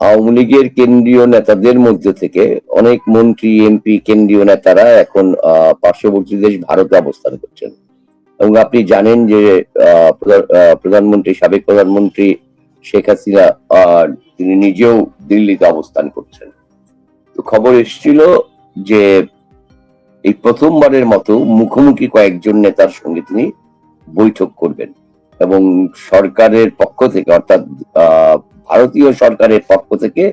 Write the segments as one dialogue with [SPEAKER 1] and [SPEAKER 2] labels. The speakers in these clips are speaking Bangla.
[SPEAKER 1] আওয়ামী লীগের কেন্দ্রীয় নেতাদের মধ্যে থেকে অনেক মন্ত্রী, এমপি, কেন্দ্রীয় নেতারা এখন পার্শ্ববর্তী দেশ ভারতে অবস্থান করছেন। এবং আপনি জানেন যে প্রধানমন্ত্রী, সাবেক প্রধানমন্ত্রী শেখ হাসিনা তিনি নিজেও দিল্লিতে অবস্থান করছেন। তো খবর এসেছিল যে, এই প্রথমবারের মতো মুখোমুখি কয়েকজন নেতার সঙ্গে তিনি বৈঠক করবেন এবং সরকারের পক্ষ থেকে, অর্থাৎ ভারতীয় সরকারের পক্ষ থেকে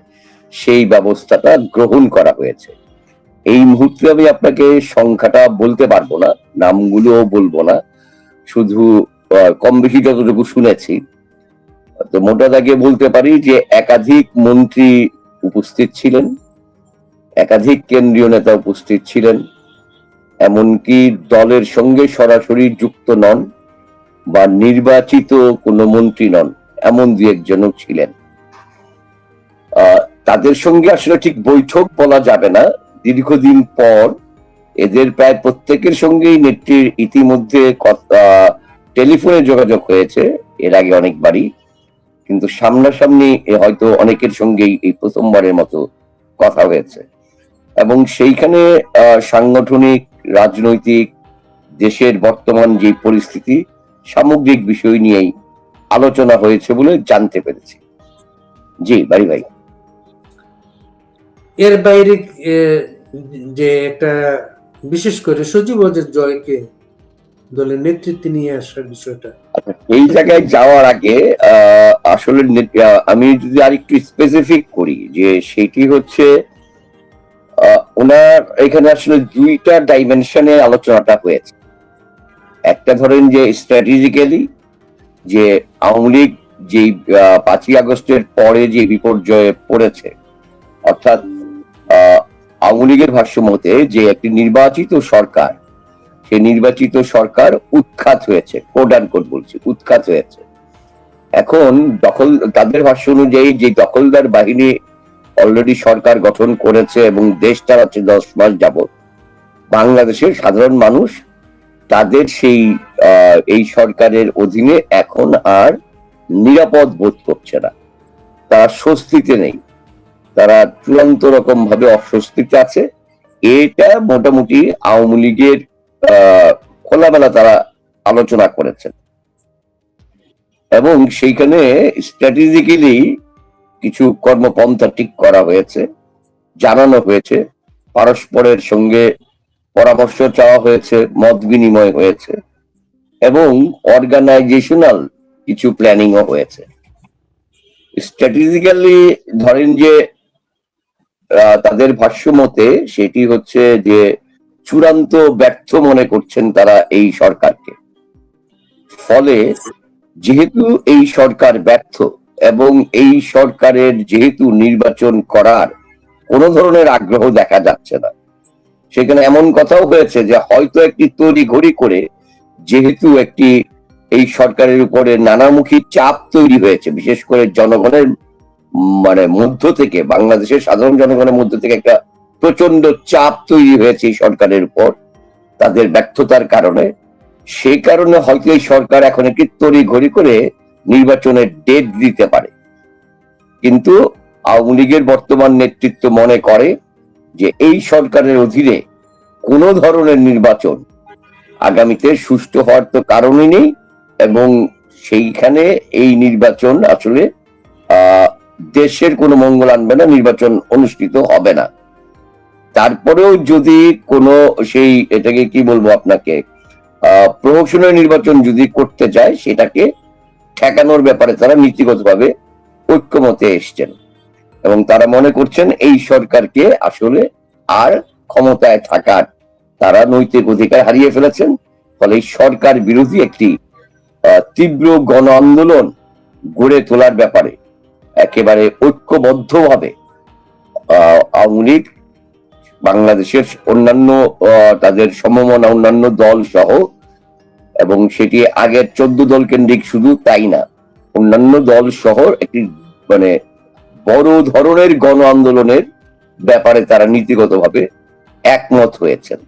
[SPEAKER 1] সেই ব্যবস্থাটা গ্রহণ করা হয়েছে। এই মুহূর্তে আমি আপনাকে সংখ্যাটা বলতে পারব না, নামগুলোও বলব না। শুধু কম বেশি যতটুকু শুনেছি, তো মোটা দাগে বলতে পারি যে একাধিক মন্ত্রী উপস্থিত ছিলেন, একাধিক কেন্দ্রীয় নেতা উপস্থিত ছিলেন, এমনকি দলের সঙ্গে সরাসরি যুক্ত নন বা নির্বাচিত কোনো মন্ত্রী নন, এমন দু একজনও ছিলেন। তাদের সঙ্গে আসলে ঠিক বৈঠক বলা যাবে না। দীর্ঘদিন পর এদের প্রায় প্রত্যেকের সঙ্গেই নেত্রীর ইতিমধ্যে টেলিফোনে যোগাযোগ হয়েছে, এর আগে অনেকবারই। কিন্তু সামনাসামনি হয়তো অনেকের সঙ্গেই এই প্রথমবারের মতো কথা হয়েছে। এবং সেইখানে সাংগঠনিক, রাজনৈতিক, দেশের বর্তমান যে পরিস্থিতি, সামগ্রিক বিষয় নিয়েই আলোচনা হয়েছে বলে জানতে পেরেছি। জি, বাড়ি ভাই।
[SPEAKER 2] এর বাইরে যে একটা বিশেষ করে সজীব ওয়াজেদ জয়কে দলের নেতৃত্বে নিয়ে আসার বিষয়টা।
[SPEAKER 1] এই জায়গায় যাওয়ার আগে আসলে আমি যদি আর একটু স্পেসিফিক করি যে সেটি হচ্ছে ওনার এখানে আসলে দুইটা ডাইমেনশনে আলোচনাটা হয়েছে। একটা ধরেন যে স্ট্র্যাটেজিক্যালি যে আওয়ামী লীগ যে পাঁচই আগস্টের পরে যে বিপর্যয়ে পড়েছে, অর্থাৎ আওয়ামী লীগের ভাষ্য মতে যে একটি নির্বাচিত সরকার, সেই নির্বাচিত সরকার উৎখাত হয়েছে কোড অ্যান্ড কোড বলছি, উৎখাত হয়েছে। এখন দখল, তাদের ভাষ্য অনুযায়ী যে দখলদার বাহিনী অলরেডি সরকার গঠন করেছে এবং দেশ চালাচ্ছে দশ মাস যাবত বাংলাদেশের সাধারণ মানুষ তাদের সেই এই সরকারের অধীনে এখন আর নিরাপদ বোধ করছে না। তারা স্বস্তিতে নেই। তারা চূড়ান্ত রকম ভাবে অস্বস্তিতে আছে। এটা মোটামুটি আওয়ামী লীগের আহ, খোলামেলা তারা আলোচনা করেছেন। এবং সেইখানে স্ট্র্যাটেজিক্যালি কিছু কর্মপন্থা ঠিক করা হয়েছে জানানো হয়েছে। পারস্পরের সঙ্গে পরামর্শ চাওয়া হয়েছে মত বিনিময় হয়েছে। এবং অর্গানাইজেশনাল কিছু প্ল্যানিংও হয়েছে। স্ট্র্যাটেজিক্যালি ধরেন যে তাদের ভাষ্য মতে সেটি হচ্ছে যে চূড়ান্ত ব্যর্থ মনে করছেন তারা এই সরকারকে। ফলে যেহেতু এই সরকার ব্যর্থ এবং এই সরকারের যেহেতু নির্বাচন করার কোনো ধরনের আগ্রহ দেখা যাচ্ছে না, সেখানে এমন কথাও হয়েছে যে হয়তো একটি তৈরি ঘড়ি করে যেহেতু একটি এই সরকারের উপরে নানামুখী চাপ তৈরি হয়েছে, বিশেষ করে জনগণের মানে মধ্য থেকে, বাংলাদেশের সাধারণ জনগণের মধ্য থেকে একটা প্রচণ্ড চাপ তৈরি হয়েছে সরকারের উপর, তাদের ব্যর্থতার কারণে। সেই কারণে হয়তো এই সরকার এখন একটি তড়ি ঘড়ি করে নির্বাচনের ডেট দিতে পারে। কিন্তু আওয়ামী লীগের বর্তমান নেতৃত্ব মনে করে যে এই সরকারের অধীনে কোনো ধরনের নির্বাচন আগামীতে সুষ্ঠু হওয়ার তো কারণই নেই, এবং সেইখানে এই নির্বাচন আসলে দেশের কোনো মঙ্গল আনবে না, নির্বাচন অনুষ্ঠিত হবে না। তারপরেও যদি কোনো সেই এটাকে কি বলব আপনাকে, আহ, প্রহসনের নির্বাচন যদি করতে চায়, সেটাকে ঠেকানোর ব্যাপারে তারা নীতিগতভাবে ঐক্যমতে এসছেন। এবং তারা মনে করছেন এই সরকারকে আসলে আর ক্ষমতায় থাকার, তারা নৈতিক অধিকার হারিয়ে ফেলেছেন, ফলে সরকার বিরোধী একটি তীব্র গণ আন্দোলন গড়ে তোলার ব্যাপারে। একেবারে ঐক্যবদ্ধভাবে আওয়ামী লীগ, বাংলাদেশের অন্যান্য তাদের সমমনা অন্যান্য দল সহ, এবং সেটি আগের চোদ্দ দল কেন্দ্রিক শুধু তাই না, অন্যান্য দল সহ একটি মানে বড় ধরনের গণ আন্দোলনের ব্যাপারে তারা নীতিগতভাবে একমত হয়েছেন।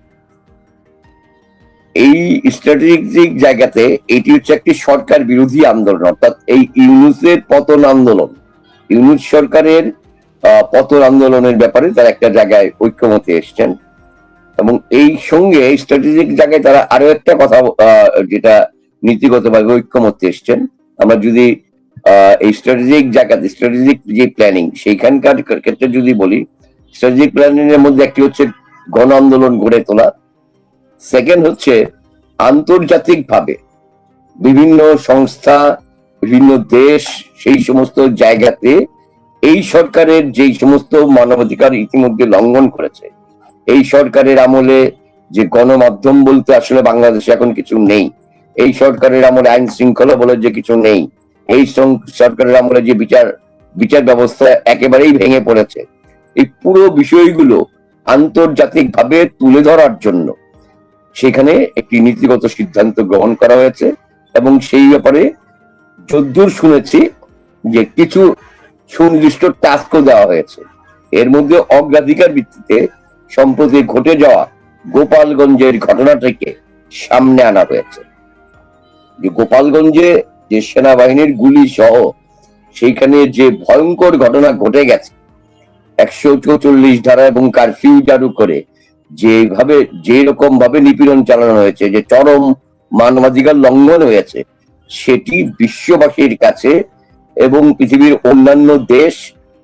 [SPEAKER 1] এই স্ট্র্যাটেজিক জায়গাতে এটি হচ্ছে একটি সরকার বিরোধী আন্দোলন, অর্থাৎ এই ইউনুসের পতন আন্দোলন। ইউনুস সরকারের পতন আন্দোলনের ব্যাপারে তারা একটা জায়গায় ঐক্যমতে এসছেন। এবং এই সঙ্গে স্ট্র্যাটেজিক জায়গায় তারা আরও একটা কথা যেটা নীতিগতভাবে ঐক্যমতে এসছেন। আমরা যদি এই স্ট্র্যাটেজিক জায়গাতে স্ট্র্যাটেজিক যে প্ল্যানিং সেইখানকার ক্ষেত্রে যদি বলি স্ট্র্যাটেজিক প্ল্যানিং এর মধ্যে একটি হচ্ছে গণ আন্দোলন গড়ে তোলা। সেকেন্ড হচ্ছে আন্তর্জাতিকভাবে বিভিন্ন সংস্থা বিভিন্ন দেশ সেই সমস্ত জায়গাতে এই সরকারের যেই সমস্ত মানবাধিকার ইতিমধ্যে লঙ্ঘন করেছে, এই সরকারের আমলে যে গণমাধ্যম বলতে আসলে বাংলাদেশে এখন কিছু নেই, এই সরকারের আমলে আইন শৃঙ্খলা বলে যে কিছু নেই, এই সরকারের আমলে যে বিচার বিচার ব্যবস্থা একেবারেই ভেঙে পড়েছে, এই পুরো বিষয়গুলো আন্তর্জাতিক ভাবে তুলে ধরার জন্য সেখানে একটি নীতিগত সিদ্ধান্ত গ্রহণ করা হয়েছে এবং সেই ব্যাপারে যদ্দূর শুনেছি যে কিছু সুনির্দিষ্ট টাস্কও দেওয়া হয়েছে। এর মধ্যে অগ্রাধিকার ভিত্তিতে সম্প্রতি ঘটে যাওয়া গোপালগঞ্জের ঘটনাটিকে সামনে আনা হয়েছে। যে গোপালগঞ্জে যে সেনাবাহিনীর গুলি সহ সেইখানে যে ভয়ঙ্কর ঘটনা ঘটে গেছে, একশো চৌচল্লিশ ধারা এবং কারফিউ জারু করে যেভাবে যে রকম ভাবে নিপীড়ন চালানো হয়েছে, যে চরম মানবাধিকার লঙ্ঘন হয়েছে সেটি বিশ্ববাসীর কাছে এবং পৃথিবীর অন্যান্য দেশ,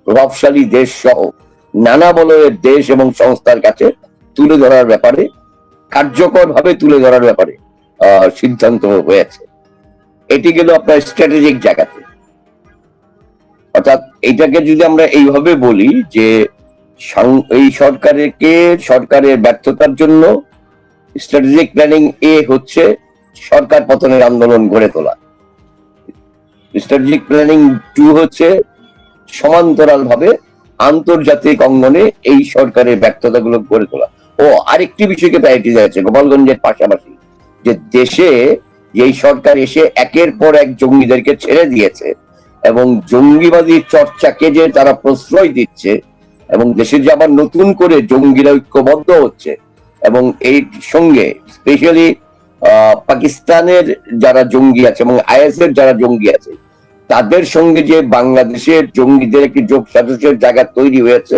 [SPEAKER 1] প্রভাবশালী দেশ সহ নানা বলয়ের দেশ এবং সংস্থার কাছে তুলে ধরার ব্যাপারে, কার্যকরভাবে তুলে ধরার ব্যাপারে সিদ্ধান্ত হয়েছে। এটি গেল আপনার স্ট্র্যাটেজিক জায়গাতে। অর্থাৎ এটাকে যদি আমরা এইভাবে বলি যে এই সরকারকে, সরকারের ব্যর্থতার জন্য স্ট্র্যাটেজিক প্ল্যানিং এ হচ্ছে সরকার পতনের আন্দোলন গড়ে তোলা। স্ট্র্যাটেজিক প্ল্যানিং টু হচ্ছে সমান্তরাল ভাবে আন্তর্জাতিক অঙ্গনে এই সরকারের ব্যর্থতাগুলো গড়ে তোলা। ও আরেকটি বিষয়কে প্রায়োরিটি দিয়েছে গোপালগঞ্জের পাশাপাশি। যে দেশে এই সরকার এসে একের পর এক জঙ্গিদেরকে ছেড়ে দিয়েছে এবং জঙ্গিবাদী চর্চাকে যে তারা প্রশ্রয় দিচ্ছে এবং দেশে যে আবার নতুন করে জঙ্গিরা ঐক্যবদ্ধ হচ্ছে এবং এই সঙ্গে স্পেশালি পাকিস্তানের যারা জঙ্গি আছে এবং আইএস এর যারা জঙ্গি আছে, তাদের সঙ্গে যে বাংলাদেশের জঙ্গিদের একটি যোগ সাজসের জায়গা তৈরি হয়েছে,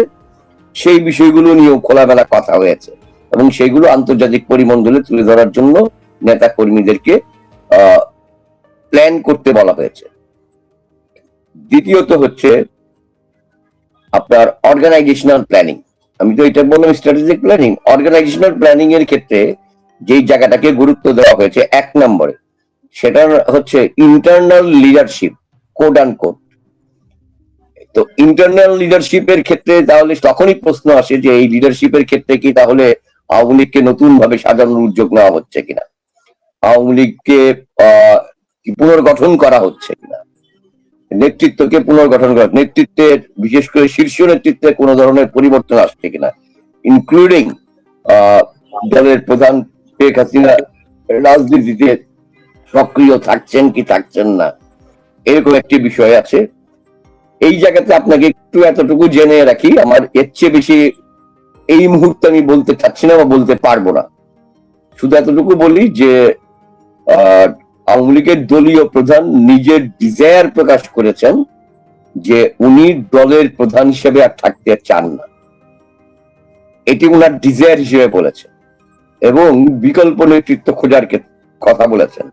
[SPEAKER 1] সেই বিষয়গুলো নিয়েও খোলামেলা কথা হয়েছে এবং সেইগুলো আন্তর্জাতিক পরিমণ্ডলে তুলে ধরার জন্য নেতা কর্মীদেরকে প্ল্যান করতে বলা হয়েছে। দ্বিতীয়ত হচ্ছে আপনার অর্গানাইজেশনাল প্ল্যানিং আমি তো এটা বললাম স্ট্র্যাটেজিক প্ল্যানিং অর্গানাইজেশনাল প্ল্যানিং এর ক্ষেত্রে যেই জায়গাটাকে গুরুত্ব দেওয়া হয়েছে এক নম্বরে সেটা হচ্ছে internal leadership code and code তো ইন্টারনাল লিডারশিপের ক্ষেত্রে তাহলে তখনই প্রশ্ন আসে যে এই লিডারশিপের ক্ষেত্রে কি তাহলে আওয়ামী লীগকে নতুন ভাবে সাজানোর উদ্যোগ নেওয়া হচ্ছে কিনা? আওয়ামী লীগকে পুনর্গঠন করা হচ্ছে কিনা? নেতৃত্বকে পুনর্গঠন করা নেতৃত্বের বিশেষ করে শীর্ষ নেতৃত্বে কোনো ধরনের পরিবর্তন আসছে কিনা? ইনক্লুডিং দলের প্রধান শেখ হাসিনা রাজনীতিতে সক্রিয় থাকছেন কি থাকছেন না, এরকম একটি বিষয় আছে। এই জায়গাতে আপনাকে একটু এতটুকু জেনে রাখি, আমার এর চেয়ে বেশি এই মুহূর্তে আমি বলতে চাচ্ছি না বা বলতে পারব না। শুধু এতটুকু বলি যে আওয়ামী লীগের দলীয় প্রধান নিজের ডিজায়ার প্রকাশ করেছেন যে উনি দলের প্রধান হিসেবে আর থাকতে চান না। এটি উনার ডিজায়ার হিসেবে বলেছেন। এবং বিকল্প নেতৃত্ব খোঁজার কথা বলেছেন।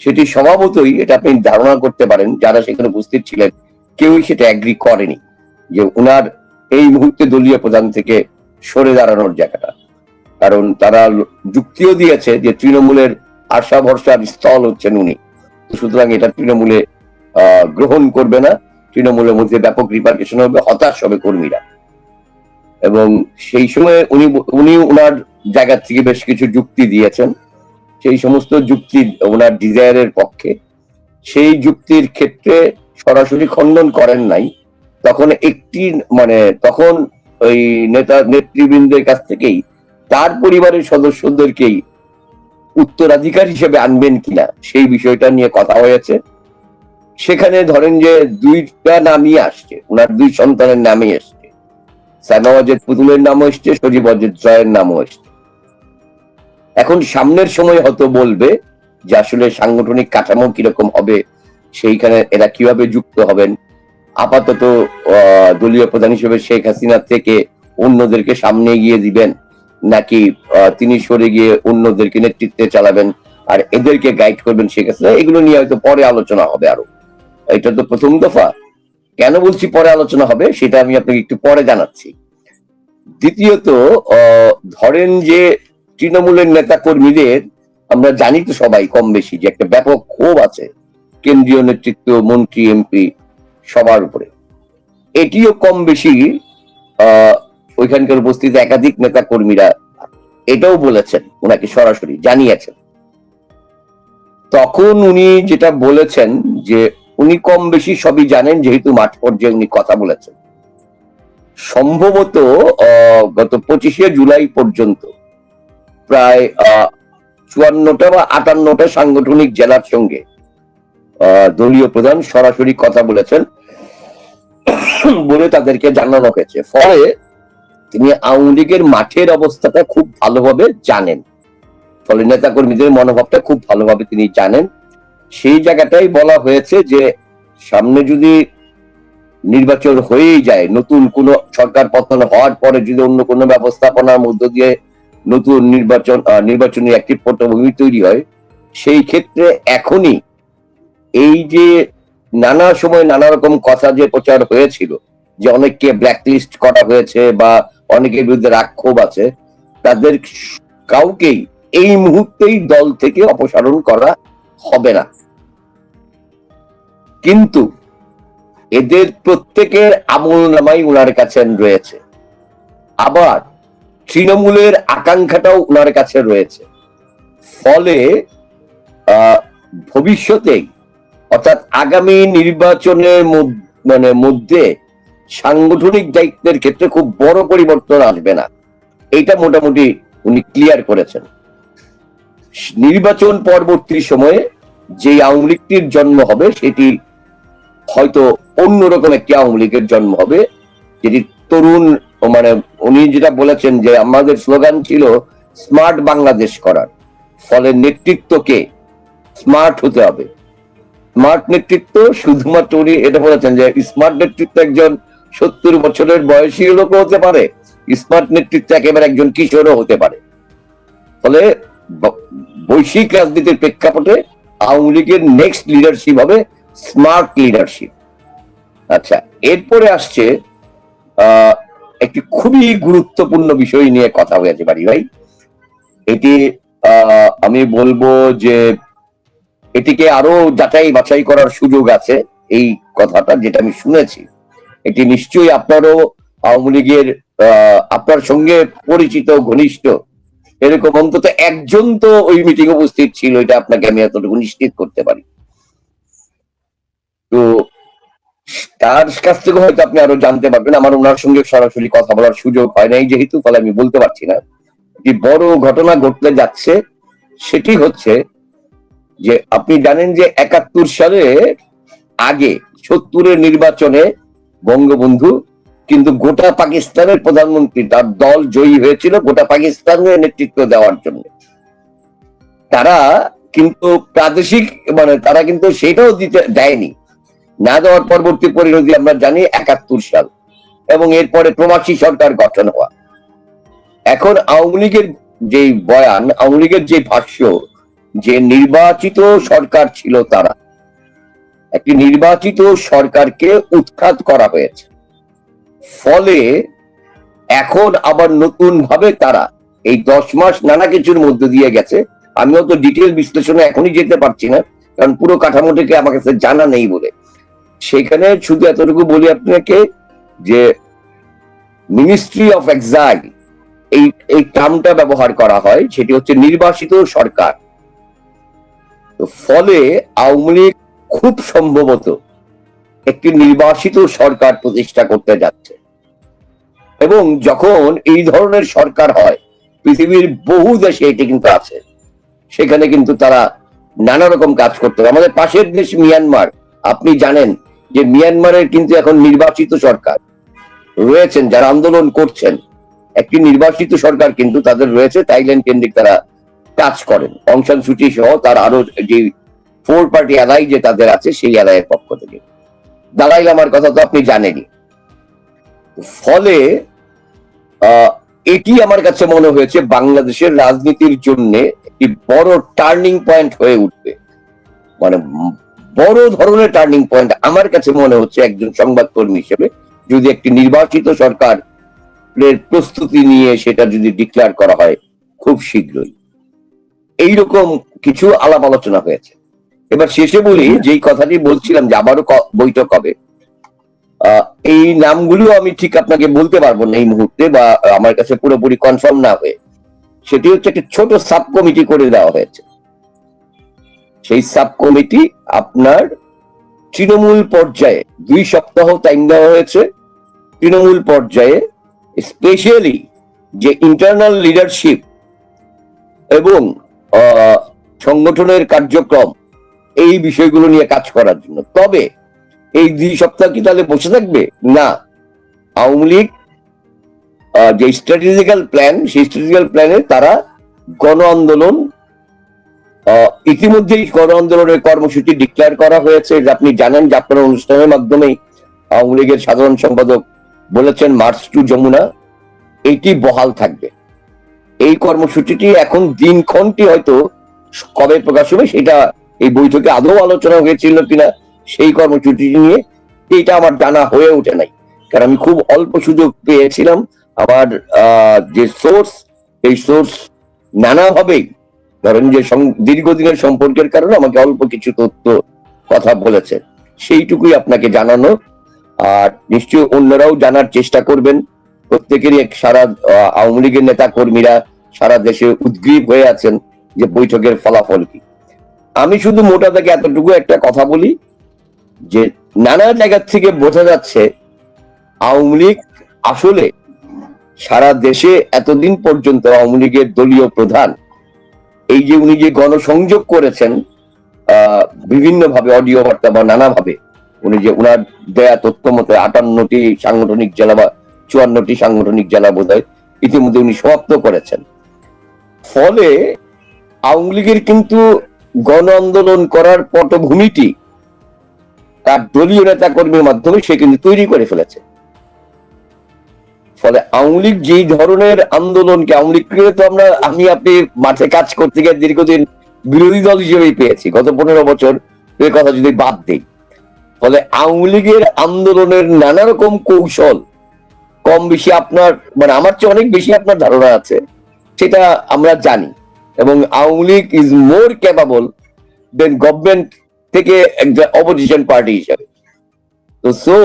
[SPEAKER 1] সেটি স্বভাবতই এটা আপনি ধারণা করতে পারেন, যারা সেখানে উপস্থিত ছিলেন, কেউই সেটা অ্যাগ্রি করেনি যে উনার এই মুহূর্তে দলীয় প্রধান থেকে সরে দাঁড়ানোর জায়গাটা। কারণ তারা যুক্তিও দিয়েছে যে তৃণমূলের আশা ভরসার স্থল হচ্ছেন উনি। সুতরাং এটা তৃণমূলে গ্রহণ করবে না। তৃণমূলের মধ্যে ব্যাপক রিপার্কেশন হবে, হতাশ হবে কর্মীরা। এবং সেই সময় উনি উনি ওনার জায়গা থেকে বেশ কিছু যুক্তি দিয়েছেন। সেই সমস্ত যুক্তি ওনার ডিজায়ারের পক্ষে। সেই যুক্তির ক্ষেত্রে সরাসরি খণ্ডন করেন নাই। তখন একটি মানে তখন ওই নেতা নেতৃবৃন্দের কাছ থেকেই তার পরিবারের সদস্যদেরকেই উত্তরাধিকার হিসেবে আনবেন কিনা সেই বিষয়টা নিয়ে কথা হয়েছে। সেখানে ধরেন যে দুইটা নামই আসছে, ওনার দুই সন্তানের নামই এসছে। সাইমা ওয়াজেদ পুতুলের নামও এসছে, সজীব ওয়াজেদ জয়ের নামও এসছে। এখন সামনের সময় হয়তো বলবে যে আসলে সাংগঠনিক কাঠামো কীরকম হবে, সেইখানে এরা কীভাবে যুক্ত হবেন। আপাতত দলীয় প্রধান হিসেবে শেখ হাসিনা থেকে অন্যদেরকে সামনে এগিয়ে দিবেন, নাকি তিনি সরে গিয়ে অন্যদেরকে নেতৃত্বে চালাবেন আর এদেরকে গাইড করবেন শেখ হাসিনা? এগুলো নিয়ে হয়তো পরে আলোচনা হবে আরও। এটা তো প্রথম দফা। কেন বলছি পরে আলোচনা হবে, সেটা আমি আপনাকে একটু পরে জানাচ্ছি। দ্বিতীয়ত ধরেন যে তৃণমূলের নেতা কর্মীদের আমরা জানি তো সবাই কম বেশি যে একটা ব্যাপক ক্ষোভ আছে কেন্দ্রীয় নেতৃত্ব মন্ত্রী এমপি সবার উপরে। এটিও কম বেশি আহ, ওইখানকার উপস্থিত একাধিক নেতা কর্মীরা এটাও বলেছেন ওনাকে সরাসরি জানিয়েছেন। তখন উনি যেটা বলেছেন যে উনি কম বেশি সবই জানেন যেহেতু মাঠ পর্যায়ে উনি কথা বলেছেন। সম্ভবত গত পঁচিশে জুলাই পর্যন্ত প্রায় চুয়ান্নটা বা আটান্নটা সাংগঠনিক জেলার সঙ্গে দলীয় প্রধান সরাসরি কথা বলেছেন বলে তাদেরকে জানানো হয়েছে। ফলে তিনি আওয়ামী লীগের মাঠের অবস্থাটা খুব ভালোভাবে জানেন। ফলে নেতা কর্মীদের মনোভাবটা খুব ভালোভাবে তিনি জানেন। সেই জায়গাটাই বলা হয়েছে যে, সামনে যদি নির্বাচন হয়েই যায়, নতুন কোন সরকার পতন হওয়ার পরে যদি অন্য কোনো ব্যবস্থাপনার মধ্য দিয়ে নতুন নির্বাচন নির্বাচনী একটি পটভূমি তৈরি হয়। সেই ক্ষেত্রে এখনই এই যে নানা সময় নানা রকম কথা যে প্রচার হয়েছিল, যে অনেককে ব্ল্যাকলিস্ট করা হয়েছে বা অনেকের বিরুদ্ধে রাক্ষোভ আছে, তাদের কাউকেই এই মুহূর্তেই দল থেকে অপসারণ করা হবে না। কিন্তু এদের প্রত্যেকের আমল নামাই উনার কাছে রয়েছে। আবার তৃণমূলের আকাঙ্ক্ষাটাও উনার কাছে রয়েছে। ফলে ভবিষ্যতেই, অর্থাৎ আগামী নির্বাচনের মানে মধ্যে সাংগঠনিক দায়িত্বের ক্ষেত্রে খুব বড় পরিবর্তন আসবে না। এটা মোটামুটি উনি ক্লিয়ার করেছেন। নির্বাচন পরবর্তী সময়ে যে আওয়ামী লীগটির জন্ম হবে, সেটি হয়তো অন্যরকম একটি আওয়ামী লীগের জন্ম হবে, যেটি তরুণ মানে উনি যেটা বলেছেন যে আমাদের স্লোগান ছিল স্মার্ট বাংলাদেশ করার। ফলে নেতৃত্বকে স্মার্ট হতে হবে। স্মার্ট নেতৃত্ব শুধুমাত্র উনি এটা বলেছেন যে স্মার্ট নেতৃত্ব একজন সত্তর বছরের বয়সী লোকও হতে পারে, স্মার্ট নেতৃত্ব একেবারে একজন কিশোরও হতে পারে। ফলে বৈশ্বিক রাজনীতির প্রেক্ষাপটে আওয়ামী লীগের নেক্সট লিডারশিপ হবে স্মার্ট লিডারশিপ আচ্ছা এরপরে আসছে একটি খুবই গুরুত্বপূর্ণ বিষয় নিয়ে কথা হয়েছে বাড়ি ভাই। এটি আমি বলব যে এটিকে আরও যাচাই বাছাই করার সুযোগ আছে এই কথাটা যেটা আমি শুনেছি। এটি নিশ্চয়ই আপনারও আওয়ামী লীগের আপনার সঙ্গে পরিচিত, ঘনিষ্ঠ, এরকম অন্তত একজন তো ওই মিটিং উপস্থিত ছিল, এটা আপনাকে আমি এতটুকু নিশ্চিত করতে পারি। তো তার কাছ থেকে হয়তো আপনি আরও জানতে পারবেন। আমার ওনার সঙ্গে সরাসরি কথা বলার সুযোগ হয় নাই যেহেতু, ফলে আমি বলতে পারছি না। একটি বড় ঘটনা ঘটতে যাচ্ছে, সেটি হচ্ছে যে আপনি জানেন যে একাত্তর সালে আগে সত্তরের নির্বাচনে বঙ্গবন্ধু কিন্তু গোটা পাকিস্তানের প্রধানমন্ত্রী, তার দল জয়ী হয়েছিল গোটা পাকিস্তানের নেতৃত্ব দেওয়ার জন্য। তারা কিন্তু প্রাদেশিক মানে তারা কিন্তু সেটাও দিতে দেয়নি। না দেওয়ার পরবর্তী পরিণতি আমরা জানি একাত্তর সাল, এবং এরপরে প্রবাসী সরকার গঠন হওয়া। এখন আওয়ামী লীগের যে বয়ান, আওয়ামী লীগের যে ভাষ্য, যে নির্বাচিত সরকার ছিল তারা, একটি নির্বাচিত সরকারকে উৎখাত করা হয়েছে। ফলে এখন আবার নতুন ভাবে তারা এই দশ মাস নানা কিছুর মধ্যে দিয়ে গেছে। আমিও তো ডিটেল বিশ্লেষণে এখনই যেতে পারছি না, কারণ পুরো কাঠামোটাকে আমার কাছে জানা নেই বলে। সেখানে শুধু এতটুকু বলি আপনাকে যে মিনিস্ট্রি অফ এক্সাইল এই এই টার্মটা ব্যবহার করা হয়, সেটি হচ্ছে নির্বাসিত সরকার। ফলে আওয়ামী লীগ খুব সম্ভবত একটি নির্বাসিত সরকার প্রতিষ্ঠা করতে যাচ্ছে। এবং যখন এই ধরনের সরকার হয়, পৃথিবীর বহু দেশে এটি কিন্তু আছে। সেখানে কিন্তু তারা নানা রকম কাজ করতে আমাদের পাশের দেশ মিয়ানমার, আপনি জানেন যে মিয়ানমারের কিন্তু এখন নির্বাচিত সরকার রয়েছেন, যারা আন্দোলন করছেন, একটি নির্বাচিত সরকার কিন্তু তাদের রয়েছে, থাইল্যান্ড কেন্দ্রিক তারা কাজ করেন। অংশান সুচি সহ তার আরও যে ফোর পার্টি অ্যালাই যে তাদের আছে, সেই অ্যালাইয়ের পক্ষ থেকে। দালাই লামার কথা তো আপনি জানেনই। ফলে এটি আমার কাছে মনে হয়েছে বাংলাদেশের রাজনীতির জন্য একটি বড় টার্নিং পয়েন্ট হয়ে উঠবে। মানে বড় ধরনের টার্নিং পয়েন্ট আমার কাছে মনে হচ্ছে একজন সংবাদকর্মী হিসেবে, যদি একটি নির্বাচিত সরকার প্রস্তুতি নিয়ে সেটা যদি ডিক্লেয়ার করা হয়, খুব শীঘ্রই। এইরকম কিছু আলাপ আলোচনা হয়েছে। এবার শেষে বলি, যেই কথাটি বলছিলাম যে আবারও বৈঠক হবে এই নামগুলো আমি ঠিক আপনাকে বলতে পারব না এই মুহূর্তে বা আমার কাছে পুরোপুরি কনফার্ম না হয়ে। সেটি হচ্ছে একটা ছোট সাব কমিটি করে দেওয়া হয়েছে। সেই সাব কমিটি আপনার তৃণমূল পর্যায়ে দুই সপ্তাহ টাইম দেওয়া হয়েছে। তৃণমূল পর্যায়ে স্পেশালি যে ইন্টারনাল লিডারশিপ এবং সংগঠনের কার্যক্রম, এই বিষয়গুলো নিয়ে কাজ করার জন্য। তবে এই দুই সপ্তাহ কি তাহলে বসে থাকবে? না। আওয়ামী লীগ যে স্ট্র্যাটেজিক্যাল প্ল্যান সেই স্ট্র্যাটেজিক্যাল প্ল্যানে তারা গণ আন্দোলন ইতিমধ্যেই গণ আন্দোলনের কর্মসূচি ডিক্লেয়ার করা হয়েছে। আপনি জানেন যে আপনার অনুষ্ঠানের মাধ্যমেই আওয়ামী লীগের সাধারণ সম্পাদক বলেছেন, মার্চ টু যমুনা, এটি বহাল থাকবে। এই কর্মসূচিটি এখন দিনক্ষণটি হয়তো কবে প্রকাশ হবে সেটা এই বৈঠকে আদৌ আলোচনা হয়েছিল কিনা সেই কর্মসূচি নিয়ে এটা আমার জানা হয়ে ওঠে নাই। কারণ আমি খুব অল্প সুযোগ পেয়েছিলাম। আমার যে সোর্স এই সোর্স নানাভাবেই ধরেন যে দীর্ঘদিনের সম্পর্কের কারণে আমাকে অল্প কিছু তথ্য, কথা বলেছে। সেইটুকুই আপনাকে জানানো। আর নিশ্চয়ই অন্যরাও জানার চেষ্টা করবেন। প্রত্যেকেরই এক সারা আওয়ামী লীগের নেতা কর্মীরা সারা দেশে উদ্গ্রীব হয়ে আছেন যে বৈঠকের ফলাফল কি। আমি শুধু মোটা থেকে এতটুকু একটা কথা বলি যে নানা জায়গার থেকে বোঝা যাচ্ছে আওয়ামী লীগ আসলে সারা দেশে এতদিন পর্যন্ত আওয়ামী লীগের দলীয় প্রধান এই যে উনি যে গণসংযোগ করেছেন, আহ বিভিন্ন ভাবে অডিও বার্তা বা নানাভাবে, উনি যে উনার দেয়া তথ্য মতে আটান্নটি সাংগঠনিক জেলা বা চুয়ান্নটি সাংগঠনিক জেলা বোধহয় ইতিমধ্যে উনি সমাপ্ত করেছেন। ফলে আওয়ামী লীগের কিন্তু গণ আন্দোলন করার পটভূমিটি তার দলীয় নেতা কর্মীর মাধ্যমে সে কিন্তু তৈরি করে ফেলেছে। ফলে আওয়ামী লীগ যেই ধরনের আন্দোলনকে, আওয়ামী লীগকে তো আমরা, আমি আপনি মাঠে কাজ করতে গিয়ে দীর্ঘদিন বিরোধী দল হিসেবেই পেয়েছি, গত পনেরো বছর এ কথা যদি বাদ দিই। ফলে আওয়ামী লীগের আন্দোলনের নানা রকম কৌশল, কম বেশি আপনার মানে আমার চেয়ে অনেক বেশি আপনার ধারণা আছে, সেটা আমরা জানি। এবং Awami League is more capable than government থেকে একটা অপোজিশন পার্টি হিসাবে। তো সো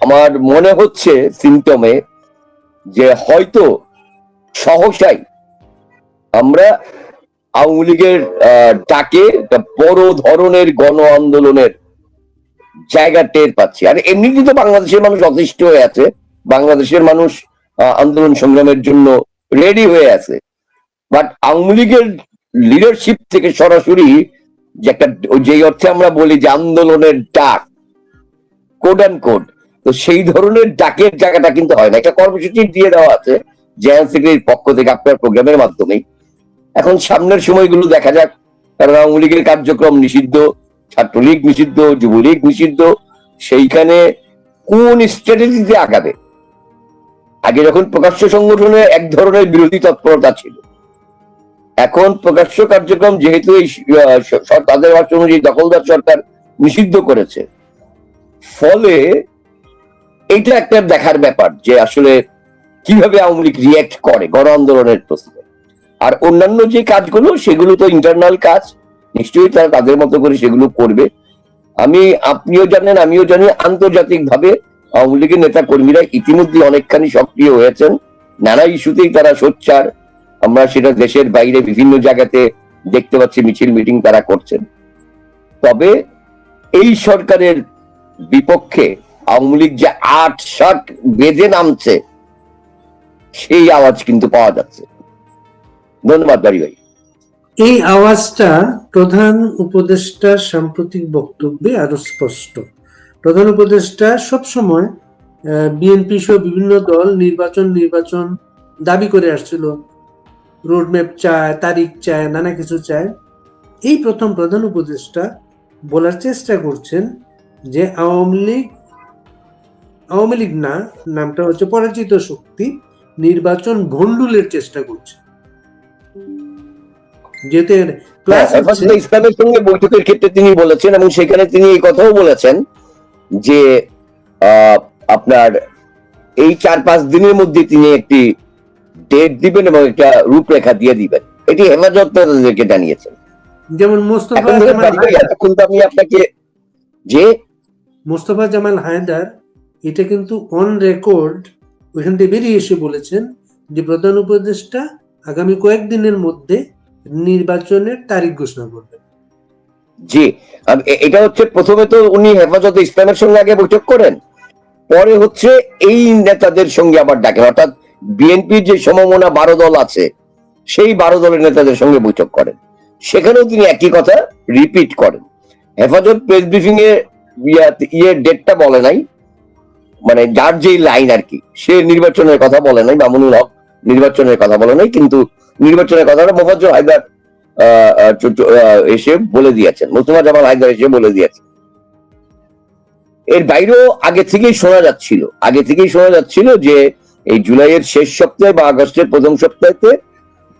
[SPEAKER 1] আমার মনে হচ্ছে সিমটমে যে হয়তো সহসাই আমরা আওয়ামী লীগের ডাকে বড় ধরনের গণ আন্দোলনের জায়গা টের পাচ্ছি। আর এমনিতেই তো বাংলাদেশের মানুষ অতিষ্ঠ হয়ে আছে। বাংলাদেশের মানুষ আন্দোলন সংগ্রামের জন্য রেডি হয়ে আছে। বাট আওয়ামী লীগের লিডারশিপ থেকে সরাসরি যে একটা যেই অর্থে আমরা বলি যে আন্দোলনের ডাক কোড অ্যান্ড কোড তো সেই ধরনের ডাকের জায়গাটা কিন্তু হয় না। একটা কর্মসূচি দিয়ে দেওয়া আছে সেক্রেটারির পক্ষ থেকে আপনার প্রোগ্রামের মাধ্যমে। এখন সামনের সময়গুলো দেখা যাক। কারণ আওয়ামী লীগের কার্যক্রম নিষিদ্ধ, ছাত্রলীগ নিষিদ্ধ, যুবলীগ নিষিদ্ধ। সেইখানে কোন স্ট্র্যাটেজিতে আগাবে? আগে যখন প্রকাশ্য সংগঠনে এক ধরনের বিরোধী তৎপরতা ছিল, এখন প্রকাশ্য কার্যক্রম যেহেতু এই তাদের ভাষ্য অনুযায়ী দখলদার সরকার নিষিদ্ধ করেছে, ফলে এইটা একটা দেখার ব্যাপার যে আসলে কীভাবে আওয়ামী লীগ রিয়াক্ট করে গণ আন্দোলনের প্রশ্নে। আর অন্যান্য যে কাজগুলো, সেগুলো তো ইন্টারনাল কাজ, নিশ্চয়ই তারা তাদের মতো করে সেগুলো করবে। আমি, আপনিও জানেন, আমিও জানি আন্তর্জাতিক ভাবে আওয়ামী লীগের নেতা কর্মীরা ইতিমধ্যে অনেকখানি সক্রিয় হয়েছেন। নানা ইস্যুতেই তারা সোচ্চার। আমরা সেটা দেশের বাইরে বিভিন্ন জায়গাতে দেখতে পাচ্ছি, মিছিল মিটিং তারা করছেন। তবে এই সরকারের বিপক্ষে আওয়ামী লীগ যে আট শট বেঁধে নামছে, সেই আওয়াজ কিন্তু পাওয়া যাচ্ছে। ধন্যবাদ বাড়ি ভাই।
[SPEAKER 2] এই আওয়াজটা প্রধান উপদেষ্টার সাম্প্রতিক বক্তব্যে আরও স্পষ্ট। প্রধান উপদেষ্টা সবসময় বিএনপি সহ বিভিন্ন দল নির্বাচন নির্বাচন দাবি করে আসছিল। রোডম্যাপ চায়, তারিখ চায়, নানা কিছু চায়। এই প্রথম প্রধান উপদেষ্টা বলার চেষ্টা করছেন যে আওয়ামী লীগ আওয়ামী লীগ না নামটা হচ্ছে পরাজিত শক্তি নির্বাচন ভণ্ডুলের চেষ্টা করছে। যেতে প্লাস
[SPEAKER 1] হ্যাঁ, ইসলামের সঙ্গে বৈঠকের ক্ষেত্রে তিনি বলেছেন এবং সেখানে তিনি এই কথাও বলেছেন যে আপনার এই চার পাঁচ দিনের মধ্যে তিনি একটি ডেট দিবেন এবং একটা রূপরেখা দিয়ে দিবেন। এটি হেফাজত তাদেরকে জানিয়েছেন।
[SPEAKER 2] যেমন মোস্তফা জামাল হায়দার
[SPEAKER 1] এতক্ষণ তো আমি আপনাকে যে
[SPEAKER 2] মোস্তফা জামাল হায়দার এটা কিন্তু অন রেকর্ড ওইখান থেকে বেরিয়ে এসে বলেছেন যে প্রধান উপদেষ্টা আগামী কয়েকদিনের মধ্যে নির্বাচনের তারিখ ঘোষণা করবেন।
[SPEAKER 1] জি এটা হচ্ছে প্রথমে তো উনি হেফাজত ইসলামের সঙ্গে আগে বৈঠক করেন, পরে হচ্ছে এই নেতাদের সঙ্গে আবার ডাকেন, অর্থাৎ বিএনপির যে সমমনা বারো দল আছে, সেই বারো দলের নেতাদের সঙ্গে বৈঠক করেন। সেখানেও তিনি একই কথা রিপিট করেন। হেফাজত প্রেস ব্রিফিং এ ইয়ে ডেটটা বলে নাই মানে যার যেই লাইন আর কি, সে নির্বাচনের কথা বলে নাই, মামুনুল হক নির্বাচনের কথা বলে নাই, কিন্তু নির্বাচনের কথাটা মোফাজ্জল হায়দার এসে বলে দিয়েছেন মুস্তফা জামাল হায়দার এসে বলে দিয়েছেন। এর বাইরেও আগে থেকেই শোনা যাচ্ছিল, আগে থেকেই শোনা যাচ্ছিল যে এই জুলাইয়ের শেষ সপ্তাহে বা আগস্টের প্রথম সপ্তাহে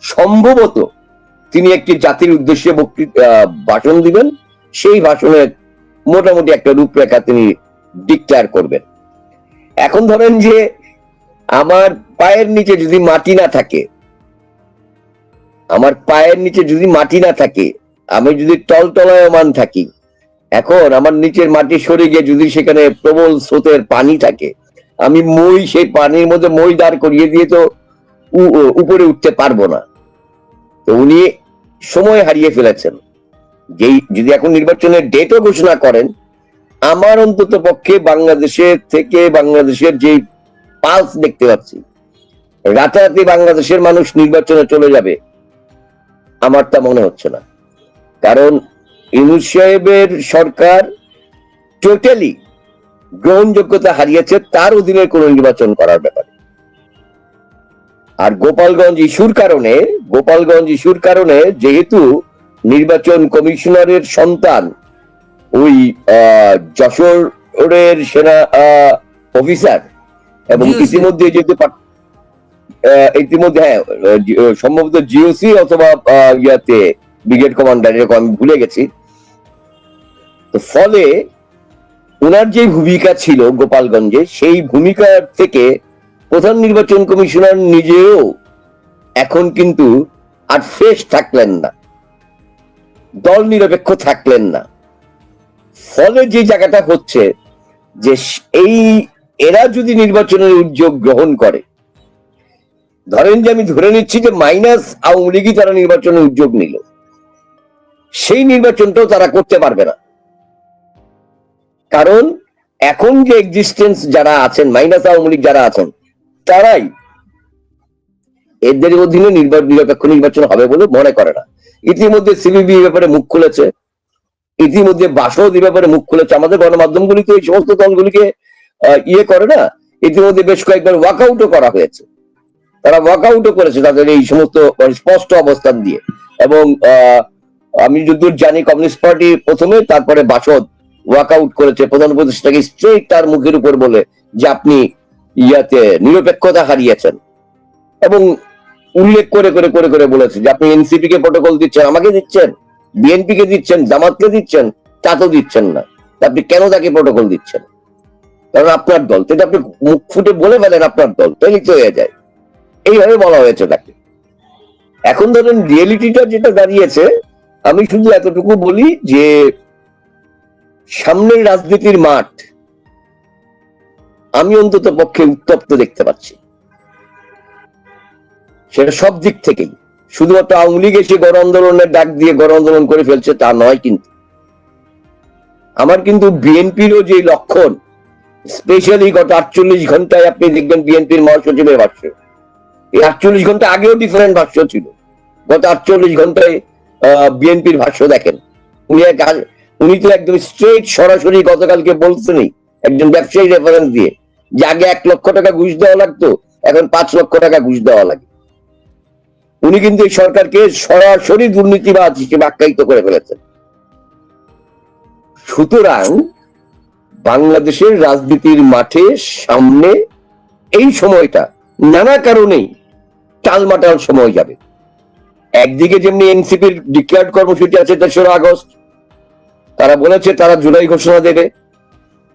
[SPEAKER 1] সম্ভবত তিনি একটি জাতির উদ্দেশ্যে ভাষণ দিবেন, সেই ভাষণের মোটামুটি একটা রূপরেখা তিনি ডিক্লেয়ার করবেন। এখন ধরেন যে আমার পায়ের নিচে যদি মাটি না থাকে, আমার পায়ের নিচে যদি মাটি না থাকে, আমি যদি টলটলায়মান থাকি, এখন আমার নিচের মাটি সরে গিয়ে যদি সেখানে প্রবল স্রোতের পানি থাকে, আমি মই সেই পানির মধ্যে মই দাঁড় করিয়ে দিয়ে তো উপরে উঠতে পারব না। তো উনি সময় হারিয়ে ফেলেছেন। যেই, যদি এখন নির্বাচনের ডেটও ঘোষণা করেন আমার অন্তত পক্ষে বাংলাদেশের থেকে বাংলাদেশের যে পালস দেখতে পাচ্ছি, রাতারাতি বাংলাদেশের মানুষ নির্বাচনে চলে যাবে, আমার তা মনে হচ্ছে না। কারণ ইউনুস সাহেবের সরকার টোটালি গ্রহণযোগ্যতা হারিয়েছে, তার অধীনে কোন নির্বাচন করার ব্যাপারে। আর গোপালগঞ্জ ইস্যুর কারণে, গোপালগঞ্জ ইস্যুর কারণে যেহেতু নির্বাচন কমিশনারের সন্তান ওই যশোরের সেনা অফিসার এবং ইতিমধ্যে আহ, ইতিমধ্যে হ্যাঁ সম্ভবত জিওসি অথবা ইয়াতে ব্রিগেড কমান্ডার এরকম আমি ভুলে গেছি। তো ফলে ওনার যে ভূমিকা ছিল গোপালগঞ্জে সেই ভূমিকা থেকে প্রধান নির্বাচন কমিশনার নিজেও এখন কিন্তু আর ফ্রেশ থাকলেন না। দল নিরপেক্ষ থাকলেন না। ফলে যে জায়গাটা হচ্ছে যে এই এরা যদি নির্বাচনের উদ্যোগ গ্রহণ করে, ধরেন যে আমি ধরে নিচ্ছি যে মাইনাস আওয়ামী লীগই তারা নির্বাচনের উদ্যোগ নিল, সেই নির্বাচনটাও তারা করতে পারবে না। কারণ এখন যে এক্সিস্টেন্স যারা আছেন মাইনাস আওয়ামী লীগ যারা আছেন, তারাই এদের অধীনে নির্বা- নিরপেক্ষ নির্বাচন হবে বলে মনে করে না। ইতিমধ্যে সিবিবি ব্যাপারে মুখ খুলেছে ইতিমধ্যে বাসদ ব্যাপারে মুখ খুলেছে। আমাদের গণমাধ্যমগুলি তো এই সমস্ত দলগুলিকে ইয়ে করে না, ইতিমধ্যে বেশ কয়েকবার ওয়াকআউটও করা হয়েছে। তারা ওয়াকআউটও করেছে তাদের এই সমস্ত মানে স্পষ্ট অবস্থান দিয়ে। এবং আমি যদ্দূর জানি কমিউনিস্ট পার্টি প্রথমে, তারপরে বাসদ ওয়াকআউট করেছে। প্রধান উপদেষ্টাকে স্ট্রেট তার মুখের উপর বলে যে আপনি ইয়াতে নিরপেক্ষতা হারিয়েছেন। এবং উল্লেখ করে করে করে করে বলেছে যে আপনি এনসিপি কে প্রোটোকল দিচ্ছেন, আমাকে দিচ্ছেন। বিএনপি কে দিচ্ছেন, জামাতকে দিচ্ছেন, তা তো দিচ্ছেন না। আপনি কেন তাকে প্রোটোকল দিচ্ছেন? কারণ আপনার দল তো আপনি মুখ ফুটে বলে ফেলেন আপনার দল তাই তো হয়ে যায়। এইভাবে বলা হয়েছে তাকে। এখন ধরেন রিয়েলিটিটা যেটা দাঁড়িয়েছে, আমি শুধু এতটুকু বলি যে, সামনের রাজনীতির মাঠ, আমি অন্তত পক্ষে উত্তপ্ত দেখতে পাচ্ছি। সেটা সব দিক থেকেই। শুধুমাত্র আওয়ামী লীগ এসে গণ আন্দোলনের ডাক দিয়ে গণ আন্দোলন করে ফেলছে, তা নয় কিন্তু। আমার কিন্তু বিএনপিরও যে লক্ষণ স্পেশালি গত আটচল্লিশ ঘন্টায় আপনি দেখবেন বিএনপির মহাসচিবের ভাষ্য। এই আটচল্লিশ ঘণ্টা আগেও ডিফারেন্ট ভাষ্য ছিল। গত আটচল্লিশ ঘন্টায় বিএনপির ভাষ্য দেখেন। উনি এক উনি তো একদম স্ট্রেট সরাসরি গতকালকে বলছেনই, একজন ব্যবসায়ী রেফারেন্স দিয়ে, যে আগে এক লক্ষ টাকা ঘুষ দেওয়া লাগতো, এখন পাঁচ লক্ষ টাকা ঘুষ দেওয়া লাগে। উনি কিন্তু এই সরকারকে সরাসরি দুর্নীতিবাদ হিসেবে আখ্যায়িত করে ফেলেছেন। সুতরাং বাংলাদেশের রাজনীতির মাঠে সামনে এই সময়টা নানা কারণেই টালমাটাল সময় যাবে। একদিকে যেমনি এনসিপির ডিক্লেয়ার্ড কর্মসূচি আছে তেসরা আগস্ট, তারা বলেছে তারা জুলাই ঘোষণা দেবে।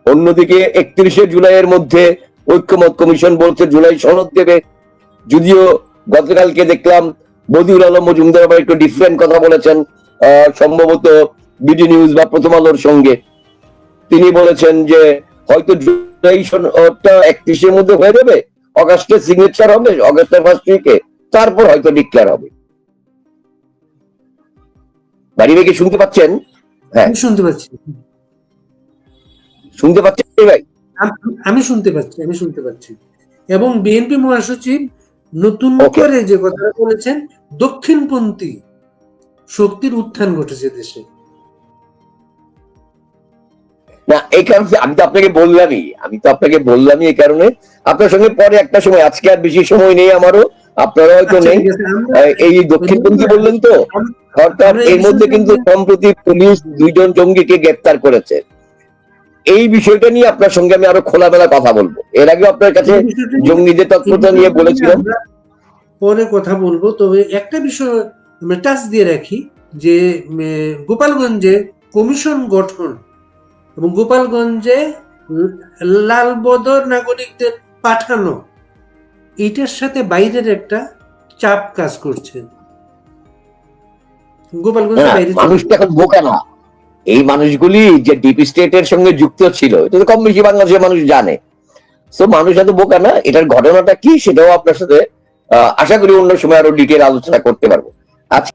[SPEAKER 1] অন্যদিকে একত্রিশে জুলাইয়ের মধ্যে ঐক্যমত কমিশন বলছে জুলাই সনদ দেবে। যদিও গতকালকে দেখলাম বদিউল আলম মজুমদার আবার একটু ডিফারেন্ট কথা বলেছেন সম্ভবত বিডি নিউজ বা প্রথম আলোর সঙ্গে। তিনি বলেছেন যে হয়তো একত্রিশের মধ্যে হয়ে যাবে অগাস্টের সিগনেচার হবে অগাস্টের ফার্স্ট উইকে তারপর হয়তো ডিক্লেয়ার হবে। বাড়ি ভাইকে শুনতে পাচ্ছেন? হ্যাঁ।
[SPEAKER 2] আমি শুনতে পাচ্ছি।
[SPEAKER 1] শুনতে পাচ্ছেন? ভাই?
[SPEAKER 2] আমি শুনতে পাচ্ছি আমি শুনতে পাচ্ছি। এবং বিএনপি মহাসচিব নতুন করে যে কথাটা বলেছেন দক্ষিণপন্থী শক্তির উত্থান ঘটেছে দেশে।
[SPEAKER 1] না এই কারণে আমি তো আপনাকে বললামই আমি তো আপনাকে বললামই এই কারণে। আপনার সঙ্গে পরে একটা সময় আজকে আর বেশি সময় নেই আমারও আপনারা হয়তো
[SPEAKER 2] আচ্ছা,
[SPEAKER 1] নেই। এই দক্ষিণপন্থী বললেন তো?
[SPEAKER 2] এই
[SPEAKER 1] এর মধ্যে কিন্তু সম্প্রতি পুলিশ দুইজন জঙ্গিকে গ্রেপ্তার করেছে। এই বিষয়টা নিয়ে আপনার সঙ্গে আমি আরও খোলামেলা কথা বলব। এর আগে আপনার কাছে জঙ্গিদের তৎপরতা নিয়ে বলেছিলাম।
[SPEAKER 2] পরে কথা বলব। তবে একটা বিষয় আমরা টাচ দিয়ে রাখি যে গোপালগঞ্জে কমিশন গঠন এবং গোপালগঞ্জে ল- লাল বদর নাগরিকদের পাঠানো এটার সাথে বাইরের একটা চাপ কাজ করছে। গোপালগঞ্জের
[SPEAKER 1] না,
[SPEAKER 2] বাইরে
[SPEAKER 1] মানুষটা এখন বোকা না। এই মানুষগুলি যে ডিপ স্টেটের সঙ্গে যুক্ত ছিল, এটা তো কম বেশি বাংলাদেশের মানুষ জানে। তো মানুষ এত বোকা না, এটার ঘটনাটা কি সেটাও আপনার সাথে আশা করি অন্য সময় আরও ডিটেল আলোচনা করতে পারব। আজকে